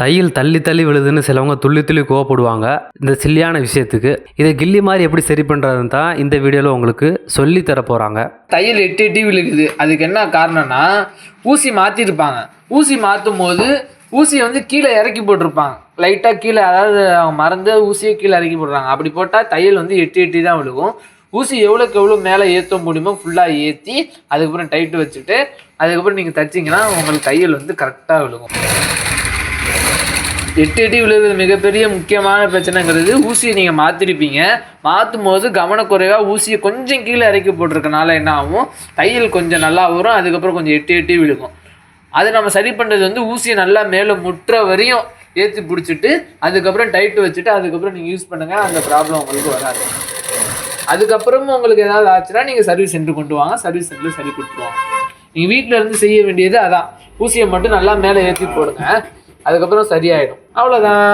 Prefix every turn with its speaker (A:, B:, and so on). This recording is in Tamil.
A: தையல் தள்ளி தள்ளி விழுதுன்னு சிலவங்க துள்ளி துள்ளி கோவப்படுவாங்க. இந்த சில்லியான விஷயத்துக்கு. இதை கில்லி மாதிரி எப்படி சரி பண்ணுறதுன்னு தான் இந்த வீடியோவில் உங்களுக்கு சொல்லி தர போகிறாங்க
B: தையல் எட்டு எட்டி விழுகுது. அதுக்கு என்ன காரணம்னா ஊசி மாற்றிருப்பாங்க ஊசி மாற்றும் போது ஊசியை வந்து கீழே இறக்கி போட்டிருப்பாங்க. லைட்டாக கீழே அதாவது அவங்க மறந்து ஊசியை கீழே இறக்கி போடுறாங்க. அப்படி போட்டால் தையல் வந்து எட்டி எட்டி தான் விழுகும். ஊசி எவ்வளோக்கு எவ்வளோ மேலே ஏற்ற முடியுமோ ஃபுல்லாக ஏற்றி அதுக்கப்புறம் டைட்டு வச்சுட்டு அதுக்கப்புறம் நீங்கள் தைச்சிங்கன்னா உங்களுக்கு தையல் வந்து கரெக்டாக விழுகும். எட்டு எட்டி விழுகிறது மிகப்பெரிய முக்கியமான பிரச்சனைங்கிறது ஊசியை நீங்கள் மாற்றிருப்பீங்க மாற்றும் போது கவனக்குறைவாக ஊசியை கொஞ்சம் கீழே இறக்கி போட்டிருக்கனால என்ன ஆகும்? தையல் கொஞ்சம் நல்லா வரும் அதுக்கப்புறம் கொஞ்சம் எட்டி எட்டி விழுகும். அது நம்ம சரி பண்ணுறது வந்து ஊசியை நல்லா மேலே முட்டுற வரையும் ஏற்றி பிடிச்சிட்டு அதுக்கப்புறம் டைட்டு வச்சுட்டு அதுக்கப்புறம் நீங்கள் யூஸ் பண்ணுங்கள் அந்த ப்ராப்ளம் உங்களுக்கு வராது. அதுக்கப்புறமும் உங்களுக்கு ஏதாவது ஆச்சுன்னா நீங்கள் சர்வீஸ் சென்டர் கொண்டு வாங்க சர்வீஸ் சென்டர் சரி கொடுத்துருவாங்க. நீங்கள் வீட்டில் இருந்து செய்ய வேண்டியது அதான். ஊசியை மட்டும் நல்லா மேலே ஏற்றி போடுங்க. அதுக்கப்புறம் சரியாயிடும். அவ்வளோதான்